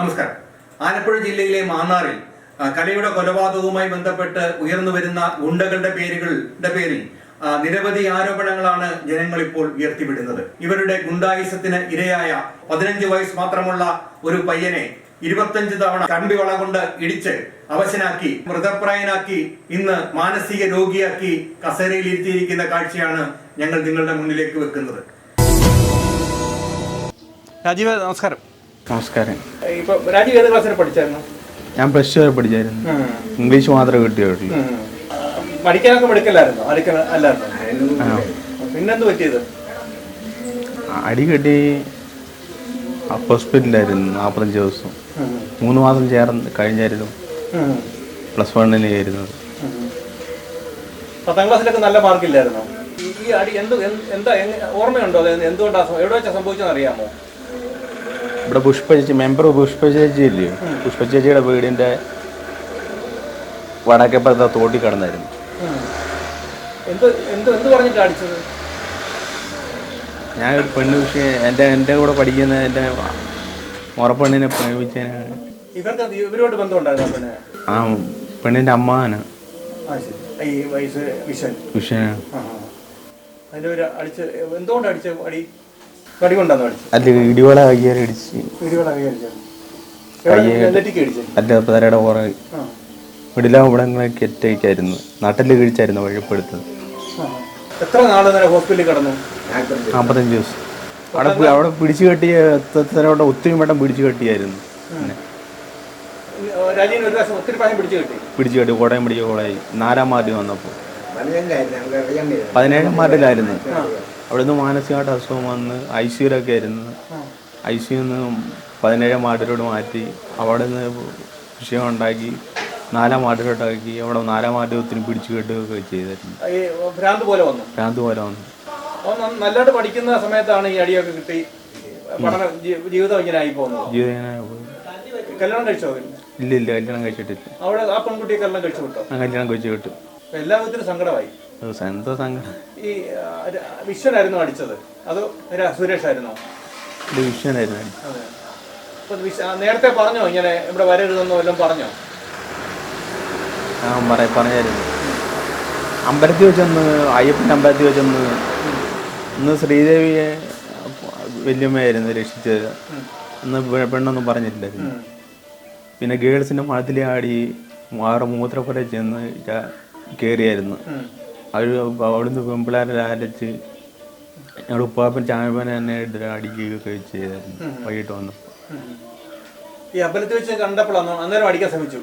നമസ്കാരം. ആലപ്പുഴ ജില്ലയിലെ മാന്നാറിൽ കലയുടെ കൊലപാതകവുമായി ബന്ധപ്പെട്ട് ഉയർന്നു വരുന്ന ഗുണ്ടകളുടെ പേരുകളുടെ പേരിൽ നിരവധി ആരോപണങ്ങളാണ് ജനങ്ങൾ ഇപ്പോൾ ഉയർത്തിവിടുന്നത്. ഇവരുടെ ഗുണ്ടായുസത്തിന് ഇരയായ പതിനഞ്ച് വയസ്സ് മാത്രമുള്ള ഒരു പയ്യനെ ഇരുപത്തഞ്ച് തവണ കമ്പി വള കൊണ്ട് ഇടിച്ച് അവശനാക്കി മൃതപ്രായനാക്കി ഇന്ന് മാനസിക രോഗിയാക്കി കസേരയിൽ ഇരുത്തിയിരിക്കുന്ന കാഴ്ചയാണ് ഞങ്ങൾ നിങ്ങളുടെ മുന്നിലേക്ക് വെക്കുന്നത്. രാജീവ് നമസ്കാരം. നമസ്കാരം. ഇപ്പൊ രാജീവ് ഏത് ക്ലാസ്സിൽ പഠിച്ചായിരുന്നു? ഞാൻ പ്ലസ് ടു വരെ പഠിച്ചായിരുന്നു. ഇംഗ്ലീഷ് മാത്രമേ കിട്ടിയുള്ളൂ പഠിക്കാനൊക്കെ പഠിക്കലായിരുന്നു അടുക്കൽ അല്ലായിരുന്നു? പിന്നെന്ത് പറ്റിയത്? അടി കെട്ടി. ഹോസ്പിറ്റലിലായിരുന്നു നാൽപ്പത്തഞ്ച് ദിവസം. മൂന്ന് മാസം ചേർന്ന് കഴിഞ്ഞായിരുന്നു. പ്ലസ് വണ്ണിന് ചേരുന്നത്. പത്താം ക്ലാസ്സിലൊക്കെ നല്ല മാർക്കില്ലായിരുന്നു ഈ- അടി എന്ത് എന്ത്- ഓർമ്മയുണ്ടോ? എന്തുകൊണ്ടാണ് എന്തുകൊണ്ടാ എവിടെ വെച്ചാൽ സംഭവിച്ചെന്ന് അറിയാമോ? ഇവിടെ പുഷ്പ ചേച്ചി മെമ്പർ പുഷ്പ ചേച്ചി ഇല്ലയോ പുഷ്പ ചേച്ചിയുടെ വീടിന്റെ വടക്കേപ്പുറത്തെ തോട്ടി കിടന്നായിരുന്നു. ഞാൻ ഒരു പെണ്ണ് വിഷയം എന്റെ എന്റെ കൂടെ പഠിക്കുന്ന എന്റെ മുറപ്പെണ്ണിനെ പ്രയോഗിച്ചതിനാണ് ആ പെണ്ണിന്റെ അമ്മാവനാണ് വിഷനാണ്. ഒരു അടിച്ച് എന്തുകൊണ്ട് അടിച്ച അടി അല്ല ഇടിവള കയ്യേറി അല്ല നട്ടിൽ കിഴിച്ചായിരുന്നു വഴിപ്പെടുത്തത്. എത്ര നാൾ ഹോസ്പിറ്റലിൽ കിടന്നു? നാൽപ്പത്തഞ്ച് ദിവസം. അവിടെ അവിടെ പിടിച്ചു കെട്ടിയ ഒത്തിരി വട്ടം പിടിച്ചു കെട്ടിയായിരുന്നു. പിടിച്ചു കിട്ടി. കോടയം പിടിച്ച കോളായി നാലാം മാർഡിൽ വന്നപ്പോൾ. പതിനേഴാം മാർഡിലായിരുന്നു അവിടുന്ന് മാനസികമായിട്ട് അസുഖം വന്ന് ഐ സിയിലൊക്കെ ആയിരുന്നു. ഐ സിന്ന് പതിനേഴാം മാർഡിലോട്ട് മാറ്റി അവിടെ നിന്ന് വിഷയം ഉണ്ടാക്കി നാലാം മാർഡിലോട്ടാക്കി അവിടെ നാലാം മാർഡിൽ ഒത്തിരി പിടിച്ചു കെട്ടുകയൊക്കെ ചെയ്തായിരുന്നു ഭ്രാന്ത് പോലെ വന്നു? ഭ്രാന്ത് പോലെ വന്നു. നന്ന- നല്ലതായിട്ട് പഠിക്കുന്ന സമയത്താണ് ഈ അടിയൊക്കെ കിട്ടി പഠനം ജീവിതം ഇങ്ങനെ ആയി പോകുന്നത്. ജീവിതം ഇങ്ങനെ പോയി. കല്യാണം കഴിച്ചോ? ഇല്ല ഇല്ല കല്യാണം കഴിച്ചിട്ടില്ല. അവിടെ ആ പെൺകുട്ടിയെ കല്യാണം കഴിച്ചു വിട്ടോ? കല്യാണം കഴിച്ചു കിട്ടും അപ്പൊ എല്ലാ വിധത്തിലും സങ്കടമായി. എന്തോ സങ്കടം ഈ ആ, വിശ്വനായിരുന്നു അടിച്ചത് അതോ സുരേഷ് ആയിരുന്നോ ഇത് അതെ. അപ്പൊ വിശ്വ- ആ, നേരത്തെ പറഞ്ഞോ ഇങ്ങനെ ഇവിടെ വരരുതെന്നോ എല്ലാം പറഞ്ഞോ? ഞാൻ പറയാ പറഞ്ഞായിരുന്നു. അമ്പലത്തിൽ വെച്ചൊന്ന് അയ്യപ്പന്റെ അമ്പലത്തിൽ വെച്ചൊന്ന് ഇന്ന് ശ്രീദേവിയെ വല്യമ്മയായിരുന്നു രക്ഷിച്ചത്. ഇന്ന് പെണ്ണൊന്നും പറഞ്ഞിട്ടില്ലായിരുന്നു. പിന്നെ ഗേൾസിന്റെ മഠത്തിലെ ആടി ആറ് മൂത്രപ്പുര ചെന്ന് കയറിയായിരുന്നു. അവർ അവിടുന്ന് പെമ്പിളാരെ ലാലിച്ച് ഞങ്ങളുടെ ഉപ്പാപ്പൻ ചാമ്പനെ തന്നെ എടുത്ത് അടിക്കുകയൊക്കെ ചെയ്തായിരുന്നു. വൈകിട്ട് വന്നു ഈ അമ്പലത്തിൽ വെച്ച് കണ്ടപ്പോഴാണോ അന്നേരം അടിക്കാൻ ശ്രമിച്ചു?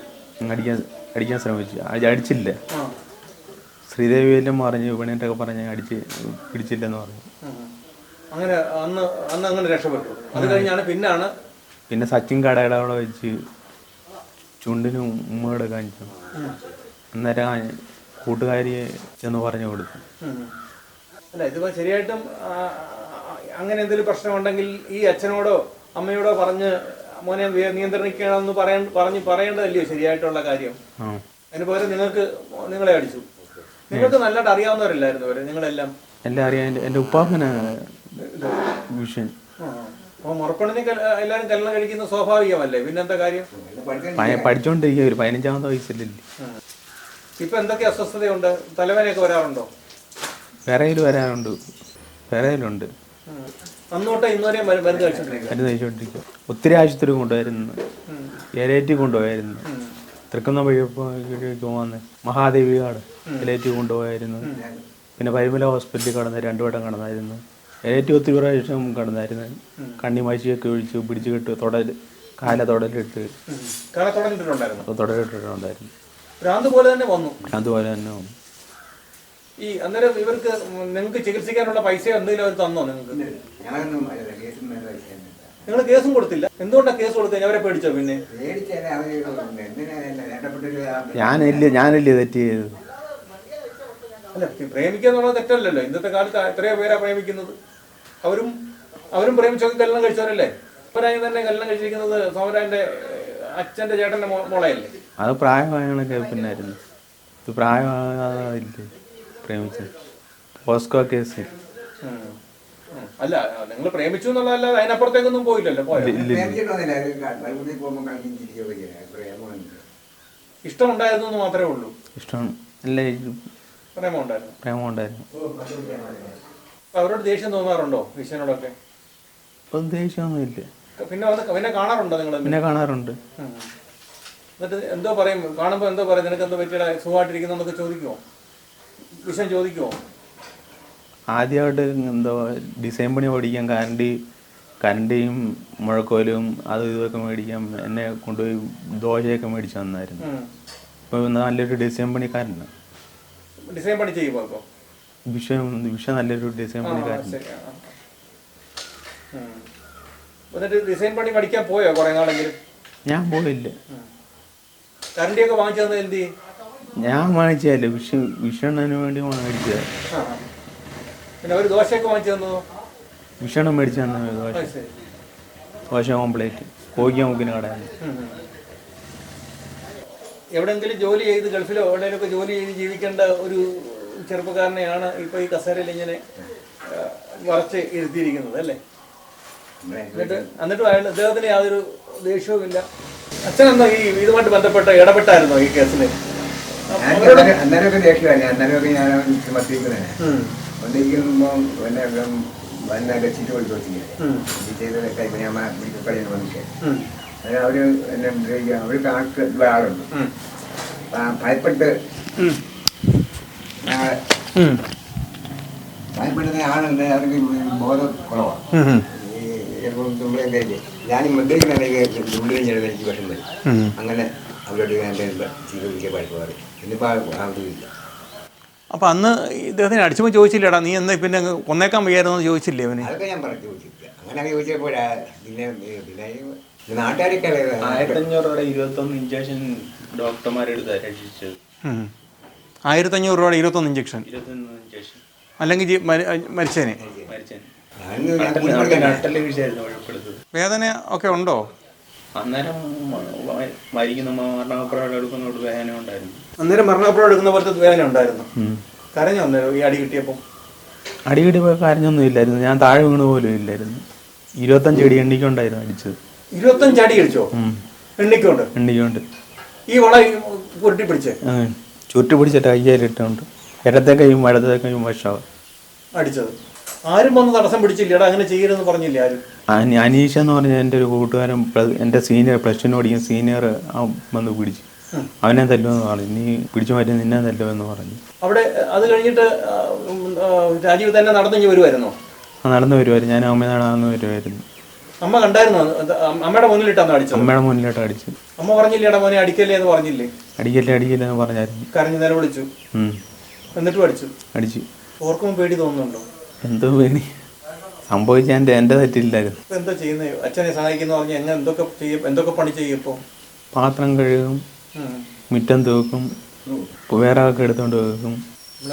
അടിക്കാൻ അടിക്കാൻ ശ്രമിച്ചു. അടി- അടിച്ചില്ല. ശ്രീദേവി എല്ലാം പറഞ്ഞു വിപണിയൊക്കെ പറഞ്ഞ് അടിച്ച് പിടിച്ചില്ലെന്ന് പറഞ്ഞു. അങ്ങനെ അന്ന് അന്ന് അങ്ങനെ രക്ഷപ്പെട്ടു. അത് കഴിഞ്ഞാണ് പിന്നാണ് പിന്നെ സച്ചിൻ കടയുടെ അവിടെ വെച്ച് ചുണ്ടിനും ഉമ്മയുടെ കാണിച്ചു. അന്നേരം കൂട്ടുകാരിയെ ചെന്ന് പറഞ്ഞു കൊടുത്തു. അല്ല ഇതിപ്പോ ശരിയായിട്ടും അങ്ങനെ എന്തെങ്കിലും പ്രശ്നമുണ്ടെങ്കിൽ ഈ അച്ഛനോടോ അമ്മയോടോ പറഞ്ഞ് മോനെ നിയന്ത്രിക്കണമെന്ന് പറയാൻ പറഞ്ഞ് പറയേണ്ടതല്ലയോ ശരിയായിട്ടുള്ള കാര്യം? അതിന് പകരം നിങ്ങൾക്ക് നിങ്ങളെ അടിച്ചു. നിങ്ങൾക്ക് നല്ലതായിട്ട് അറിയാവുന്നവരല്ലായിരുന്നു അവർ നിങ്ങളെല്ലാം. എല്ലാം അറിയാം. എന്റെ ഉപ്പാപ്പന. അപ്പൊ മുറപ്പെണ്ണിനെ എല്ലാരും കല്യാണം കഴിക്കുന്നത് സ്വാഭാവികമല്ലേ? പിന്നെന്താ കാര്യം? പഠിച്ചോണ്ടിരിക്കുക ഒരു പതിനഞ്ചാമത്തെ വയസ്സിലല്ലേ. ഇപ്പൊ എന്തൊക്കെ അസ്വസ്ഥതയുണ്ട്? തലവേനയൊക്കെ വരാറുണ്ടോ? വിറയിൽ വരാറുണ്ട്. വിറയിലുണ്ട് ഇന്നുവരെ മരുന്ന് മരുന്ന് ഒത്തിരി ആശുപത്രി കൊണ്ടുവരുന്നു എലേറ്റി കൊണ്ടുപോയായിരുന്നു. തൃക്കുന്ന വഴിക്ക് വന്ന് മഹാദേവികാട് എലേറ്റി കൊണ്ടുപോയായിരുന്നു. പിന്നെ പരിമല ഹോസ്പിറ്റലിൽ കടന്ന് രണ്ടു വട്ടം കടന്നായിരുന്നു. എലേറ്റി ഒത്തിരി പ്രാവശ്യം കടന്നായിരുന്നു. കണ്ണി മൈശിയൊക്കെ ഒഴിച്ച് പിടിച്ചു കെട്ട് തൊടൽ കാല തൊടലിട്ട് തുടലിട്ടിട്ടുണ്ടായിരുന്നു ഭ്രാന്ത് പോലെ തന്നെ വന്നു. അതുപോലെ തന്നെ വന്നു. ഈ അന്നേരം ഇവർക്ക് നിങ്ങൾക്ക് ചികിത്സിക്കാനുള്ള പൈസ എന്തെങ്കിലും അവർ തന്നോ നിങ്ങൾക്ക്? നിങ്ങൾ കേസും കൊടുത്തില്ല. എന്തുകൊണ്ടാണ് കേസ് കൊടുത്തത് അവരെ പേടിച്ചോ പിന്നെ? ഞാനില്ല ഞാനല്ലേ തെറ്റ് ചെയ്തത്. അല്ല പ്രേമിക്കുക എന്നുള്ളത് തെറ്റല്ലല്ലോ. ഇന്നത്തെ കാലത്ത് എത്രയോ പേരാ പ്രേമിക്കുന്നത്. അവരും അവരും പ്രേമിച്ചൊക്കെ കല്യാണം കഴിച്ചവരല്ലേ? സോമരാജൻ തന്നെ കല്യാണം കഴിച്ചിരിക്കുന്നത് സോമരാജന്റെ അച്ഛന്റെ ചേട്ടന്റെ മോളെയല്ലേ? അത് പ്രായമായണൊക്കെ പിന്നായിരുന്നു ഇത് പ്രായമാകാതില്ലേ പ്രേമിച്ചത്. POCSO case. അല്ല നിങ്ങൾ പ്രേമിച്ചു എന്നുള്ളതല്ല അതിനപ്പുറത്തേക്കൊന്നും പോയില്ലല്ലോ ഇഷ്ടം ഉണ്ടായിരുന്നു എന്ന് മാത്രമേ ഉള്ളൂ. ഇഷ്ടമാണ് അല്ലേ പ്രേമം ഉണ്ടായിരുന്നു പ്രേമം ഉണ്ടായിരുന്നു അപ്പൊ അവരോട് ദേഷ്യം തോന്നാറുണ്ടോ ഈശ്വരനോടൊക്കെ ഇപ്പം ദേഷ്യമൊന്നുമില്ല. പിന്നെ വന്ന് പിന്നെ കാണാറുണ്ടോ നിങ്ങൾ പിന്നെ കാണാറുണ്ട്. എന്നിട്ട് എന്തോ പറയും കാണുമ്പോൾ എന്തോ പറയും നിനക്ക് എന്തോ പറ്റിയ സുഖമായിട്ടിരിക്കുന്നു എന്നൊക്കെ ചോദിക്കുമോ വിഷയം ചോദിക്കുമോ ആദ്യമായിട്ട് എന്തോ ഡിസൈൻ പണി പഠിക്കാൻ കരണ്ടി കരണ്ടിയും മുഴക്കോലും അതും ഇതൊക്കെ മേടിക്കാൻ എന്നെ കൊണ്ടുപോയി ദോശയൊക്കെ മേടിച്ചു തന്നായിരുന്നു. ഇപ്പൊ ഇപ്പോൾ നല്ലൊരു ഡിസൈൻ പണിക്കാരനാണ് ഡിസൈൻ പണി ചെയ്യുമോ ഇപ്പോൾ വിഷ വിഷ നല്ലൊരു ഡിസൈൻ പണിക്കാരൻ. എന്നിട്ട് ഡിസൈൻ പണി പഠിക്കാൻ പോയോ കുറെ നാളെങ്കിലും? ഞാൻ പോയില്ല. കരണ്ടിയൊക്കെ വാങ്ങിച്ചു തന്നത് എന്ത് ഞാൻ വാങ്ങിച്ചതല്ല. വിഷ വിഷണ്ണന് വേണ്ടി മേടിച്ചത്. പിന്നെ ഒരു ദോശയൊക്കെ വാങ്ങിച്ചു മേടിച്ചു തന്നെ ദോശ. ദോശ കോംപ്ലേറ്റ് കോഴിക്കാൻ മുക്കിന് കടയാണ്. ഉം. ജോലി ചെയ്ത് ഗൾഫിലോ എവിടെയെങ്കിലുമൊക്കെ ജോലി ചെയ്ത് ജീവിക്കേണ്ട ഒരു ചെറുപ്പക്കാരനെയാണ് ഇപ്പോൾ ഈ കസേരയിൽ ഇങ്ങനെ വറച്ച് ഇരുത്തിയിരിക്കുന്നത് അല്ലേ? എന്നിട്ട് എന്നിട്ടും അയാൾ അദ്ദേഹത്തിന് യാതൊരു ദേഷ്യവുമില്ല എന്താ ഈ ഇതുമായിട്ട് ബന്ധപ്പെട്ട ഇടപെട്ടായിരുന്നോ ഈ കേസിൽ അന്നേരമൊക്കെ ഞാൻ ഒന്നിരിക്കുമ്പോൾ പിന്നെ ചെയ്തതൊക്കെ ഞാൻ മെഡിക്കൽ കളിയിൽ വന്നിട്ട്. അതിന് അവർ എന്നെ അവർക്ക് ആൾക്ക് ആളുണ്ട് ഭയപ്പെട്ട് ഭയപ്പെടുന്ന ആളുണ്ട് അവർക്ക് ബോധം കുറവാണ് എനിക്ക് വിഷം വരും. അങ്ങനെ അവരോട് ഞാൻ ചികിത്സിക്കാൻ പഴപ്പ് പറയും ഇന്നിപ്പോൾ ആവശ്യമില്ല അപ്പൊ അന്ന് ഇദ്ദേഹത്തിന് അടിച്ചുമ്പോൾ ചോദിച്ചില്ലടാ നീ എന്നാ പിന്നെ അങ്ങ് കൊന്നേക്കാൻ വയ്യായിരുന്നു എന്ന് ചോദിച്ചില്ലേ അവന്? അതൊക്കെ ഞാൻ പറഞ്ഞു ചോദിച്ചില്ല അങ്ങനെ പിന്നെ പിന്നെ നാട്ടുകാരൊക്കെ. ആയിരത്തഞ്ഞൂറ് രൂപയുടെ ഇരുപത്തൊന്ന് ഇഞ്ചക്ഷൻ ഡോക്ടർമാരെടുത്ത് രക്ഷിച്ചത് ആയിരത്തഞ്ഞൂറ് രൂപയുടെ ഇരുപത്തൊന്ന് ഇഞ്ചക്ഷൻ ഇരുപത്തൊന്ന് ഇഞ്ചക്ഷൻ അല്ലെങ്കിൽ മരിച്ചേനെ മരി- മരിച്ചേനെ. വേദന ഒക്കെ ഉണ്ടോ? അന്നേരം മരിക്കുന്ന മരണപ്രായം എടുക്കുന്നോട് വേദന ഉണ്ടായിരുന്നു. അന്നേരം മരണപ്പുറം എടുക്കുന്ന പോലത്തെ വേദന ഉണ്ടായിരുന്നു. കരഞ്ഞു അന്നേരം ഈ അടി കിട്ടിയപ്പോൾ അടി പോയ കരഞ്ഞൊന്നും ഇല്ലായിരുന്നു. ഞാൻ താഴെ വീണ് പോലും ഇല്ലായിരുന്നു. ഇരുപത്തഞ്ച് അടി എണ്ണിക്കൊണ്ടായിരുന്നു അടിച്ചത്. ഇരുപത്തഞ്ച് അടി അടിച്ചോ. എണ്ണിക്കൊണ്ട്? എണ്ണിക്കൊണ്ട്. ഈ വള ഉരുട്ടി പിടിച്ചേ ചുരുട്ടി ചുറ്റു പിടിച്ചിട്ട് കയ്യാലിട്ടുണ്ട്. ഇടത്തെ കൈയും വലത്തെ കൈയും അടിച്ചത്. ആരും വന്ന് തടസ്സം പിടിച്ചില്ലടാ അങ്ങനെ ചെയ്യരുതെന്ന് പറഞ്ഞില്ല ആരും? അനി- അനീഷ എന്ന് പറഞ്ഞ എന്റെ ഒരു കൂട്ടുകാരൻ എന്റെ സീനിയർ പ്ലസ് ടു പഠിക്കുന്ന സീനിയർ വന്ന് പിടിച്ചു. അവനെ തല്ലുമെന്ന് പറഞ്ഞു. നീ പിടിച്ചു മാറ്റി നിന്നെ തല്ലുമെന്ന് പറഞ്ഞു. അവിടെ അത് കഴിഞ്ഞിട്ട് രാജീവ് തന്നെ നടന്നു വരുമായിരുന്നോ ആ നടന്നു വരുമായിരുന്നു ഞാൻ അമ്മ നടന്നു വരുമായിരുന്നു അമ്മ കണ്ടായിരുന്നു? അമ്മയുടെ മുന്നിലിട്ടാണ് അടിച്ചത്? അമ്മയുടെ മുന്നിലോട്ട് അടിച്ചു. അമ്മ പറഞ്ഞില്ലേടാ മോനെ അടിക്കല്ലേ എന്ന് പറഞ്ഞില്ലേ? അടിക്കല്ലേ അടിക്കല്ലേ എന്ന് പറഞ്ഞായിരുന്നു. കരഞ്ഞു നിലവിളിച്ചു വിളിച്ചു. എന്നിട്ടും അടിച്ചു. അടിച്ചു. ഓർക്കുമ്പോൾ പേടി തോന്നുന്നുണ്ടോ? എന്തോ പേടി. സംഭവിച്ച എന്റെ എന്റെ തെറ്റില്ലായിരുന്നു. എന്താ ചെയ്യുന്നത് അച്ഛനെ സഹായിക്കുന്ന പറഞ്ഞാൽ എങ്ങനെ എന്തൊക്കെ ചെയ്യും? എന്തൊക്കെ പണി ചെയ്യും ഇപ്പോൾ പാത്രം കഴുകും. മുറ്റം തൂക്കും വേറെ ഒക്കെ എടുത്തോണ്ട് വെക്കും.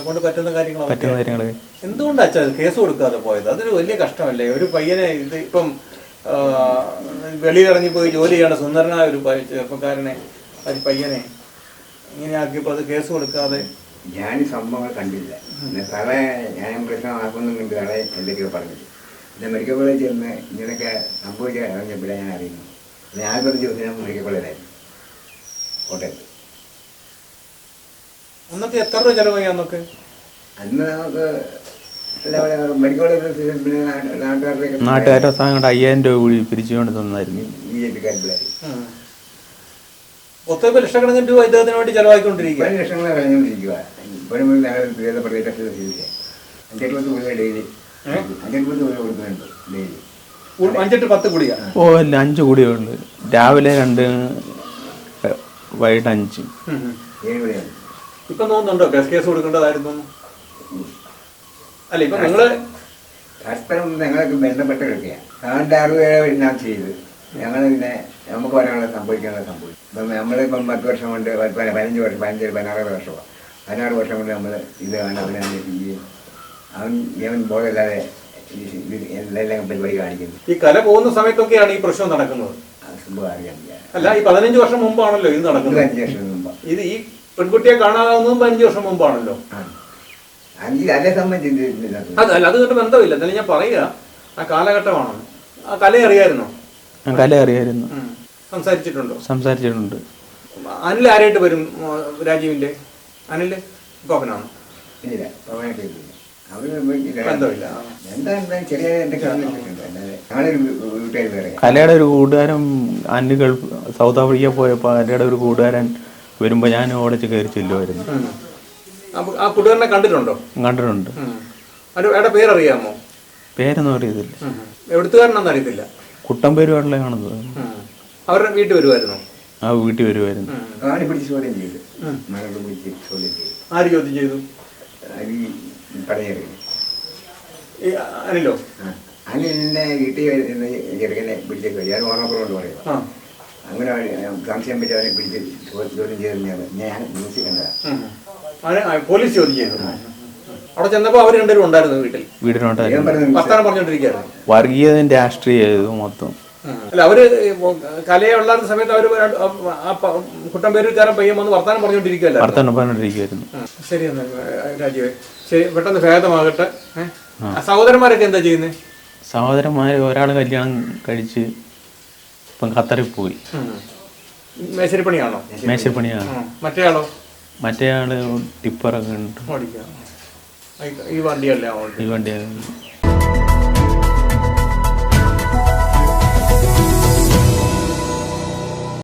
കൊണ്ട് പറ്റുന്ന കാര്യങ്ങളൊക്കെ പറ്റുന്ന കാര്യങ്ങൾ എന്തുകൊണ്ടാ അച്ഛൻ കേസ് കൊടുക്കാതെ പോയത്? അതൊരു വലിയ കഷ്ടമല്ലേ? ഒരു പയ്യനെ ഇത് ഇപ്പം വെളിയിലിറങ്ങി പോയി ജോലി ചെയ്യണ സുന്ദരനായ ഒരു ചെറുപ്പക്കാരനെ ഒരു പയ്യനെ ഇങ്ങനെ ആക്കിയപ്പോൾ അത് കേസ് കൊടുക്കാതെ ഞാൻ ഈ സംഭവങ്ങൾ കണ്ടില്ല. പിന്നെ സാറേ ഞാൻ പ്രശ്നമാക്കുന്നുണ്ട് സാറേ എന്തൊക്കെയോ പറഞ്ഞത് പിന്നെ മെഡിക്കൽ കോളേജിൽ ചെന്ന് ഇങ്ങനെയൊക്കെ സംഭവിച്ച അറിഞ്ഞപ്പോഴേ ഞാൻ അറിയുന്നു. പിന്നെ ഞാൻ കുറച്ച് ദിവസം ഞാൻ മെഡിക്കൽ കോളേജിലായിരുന്നു കോട്ടയത്ത് അന്നൊക്കെ എത്ര രൂപ ചിലവായി അന്നൊക്കെ? അന്ന് നമുക്ക് മെഡിക്കൽ പിന്നെ നാട്ടുകാരുടെ സാധനം അയ്യായിരം രൂപ കൂടി പിരിച്ചുകൊണ്ട് തന്നായിരുന്നു. ബി ജെ പിക്കാർ പിള്ളേർ ഒത്തപ്പോ ലക്ഷക്കണക്കിന് രൂപ ഇദ്ദേഹത്തിന് വേണ്ടി ചെലവാക്കിക്കൊണ്ടിരിക്കുക ലക്ഷങ്ങളെ കഴിഞ്ഞുകൊണ്ടിരിക്കുക ഇപ്പോഴും ഞങ്ങൾ ഭേദപ്പെടുത്തി ടെസ്റ്റ് ചെയ്തില്ല അഞ്ചെട്ട് പത്ത് രൂപ ഡെയിലി. അഞ്ചെട്ട് പത്ത് രൂപ കൊടുക്കുന്നുണ്ട് ഡെയിലി. ഉൾ- അഞ്ചെട്ട് പത്ത് കുടിയാ? ഓ അല്ല അഞ്ച് കൂടിയുണ്ട്. രാവിലെ രണ്ട് വൈകിട്ട് അഞ്ച്. ഏഴ് ഇപ്പൊ തോന്നുന്നുണ്ടോ കേസ് കേസ് കൊടുക്കേണ്ടതായിരുന്നു? അല്ല ഇപ്പൊ നിങ്ങൾ പരസ്പരം ഞങ്ങൾക്ക് ബന്ധപ്പെട്ട് കിടക്കുകയാണ് ഞാൻ ചെയ്ത്. ഞങ്ങൾ പിന്നെ നമുക്ക് പറയാനുള്ള സംഭവിക്കാനുള്ള സംഭവിക്കും ഇപ്പം നമ്മളിപ്പം പത്ത് വർഷം കൊണ്ട് പതിനഞ്ച് വർഷം പതിനഞ്ച് പതിനാറ് വർഷമാണ് പതിനാറ് വർഷം കൊണ്ട് നമ്മൾ ഇത് ആണ് അവനെ അന്വേഷിക്കുകയും അവൻ ഇവൻ ബോധമില്ലാതെ എന്തെല്ലാം പരിപാടി കാണിക്കുന്നു. ഈ കല പോകുന്ന സമയത്തൊക്കെയാണ് ഈ പ്രശ്നം നടക്കുന്നത്. അല്ല ഈ പതിനഞ്ച് വർഷം മുമ്പാണല്ലോ ഇത് നടക്കുന്നത്. അഞ്ച് വർഷം മുമ്പ്. ഇത് ഈ പെൺകുട്ടിയെ കാണാതാവുന്നതും പതിനഞ്ച് വർഷം മുമ്പാണല്ലോ. അതേ സംബന്ധിച്ച് അത് കണ്ട് ബന്ധമില്ല. എന്നാലും ഞാൻ പറയുക ആ കാലഘട്ടമാണോ. ആ കല അറിയായിരുന്നോ ഞാൻ കല അറിയായിരുന്നു സംസാരിച്ചിട്ടുണ്ടോ? സംസാരിച്ചിട്ടുണ്ട്. അനിൽ ആരായിട്ട് വരും രാജീവിന്റെ? അനിൽ കോപ്പനാണ് ഇല്ല കലയുടെ ഒരു കൂട്ടുകാരൻ അന്ന് ഗൾഫ് സൗത്ത് ആഫ്രിക്ക പോയപ്പോൾ കലയുടെ ഒരു കൂട്ടുകാരൻ വരുമ്പോൾ ഞാൻ ഓടിച്ച് കയറി ചെല്ലുമായിരുന്നു ആ കണ്ടിട്ടുണ്ടോ? കണ്ടിട്ടുണ്ട്. പേരറിയാമോ? പേരൊന്നും അറിയത്തില്ല. എവിടുത്തുകാരനൊന്നും എവിടുത്തുകാരനാണെന്ന് കാണുന്നത്. അവരുടെ വീട്ടിൽ വരുമായിരുന്നോ ആ വീട്ടിൽ വരുമായിരുന്നു ഉം. അവനെ പിടിച്ച് ചോദ്യം ചെയ്തു? മകളെ പിടിച്ച് ചോദ്യം ചെയ്തു. ആര് ചോദ്യം ചെയ്തു? അത് ഈ അനിലോ? വീട്ടിൽ വരുന്ന ചെറുക്കനെ പിടിച്ചേക്ക് വരും ഞാൻ ഓർമ്മക്കുറവുണ്ട് പറയും. ആ. അങ്ങനെ സംശയം പറ്റി അവനെ പിടിച്ച് ചോദ്യം ചെയ്തെന്ന് ഞാൻ ആ, പോലീസ് ചോദ്യം ചെയ്തു. അവിടെ ചെന്നപ്പോ അവർ രണ്ടുപേരും ഉണ്ടായിരുന്നു വീട്ടിൽ. പറഞ്ഞ വർത്താനം പറഞ്ഞോണ്ടിരിക്കുകയായിരുന്നു വർഗീയതയും രാഷ്ട്രീയവും മൊത്തം. അല്ല അവർ കലയുള്ള സമയത്ത് അവർ കുട്ടം ആ- ആ പയ്യൻ വന്ന് വർത്താനം പറഞ്ഞോണ്ടിരിക്കുകയല്ല വർത്താനം പറഞ്ഞിരിക്കുമായിരുന്നു ശരി എന്നാ രാജീവേ. ശരി പെട്ടെന്ന് ഭേദമാകട്ടെ? സഹോദരന്മാരൊക്കെ എന്താ ചെയ്യുന്നത് സഹോദരന്മാർ ഒരാൾ കല്യാണം കഴിച്ച് ഇപ്പം ഖത്തറിൽ പോയി മേശരിപ്പണിയാണോ? മേശപ്പണിയാണ് ഉം. മറ്റേയാളോ? മറ്റേ ആൾ ടിപ്പറൊക്കെ ഉണ്ട് ഓടിക്കാം ഈ വണ്ടിയല്ലേ ഈ വണ്ടി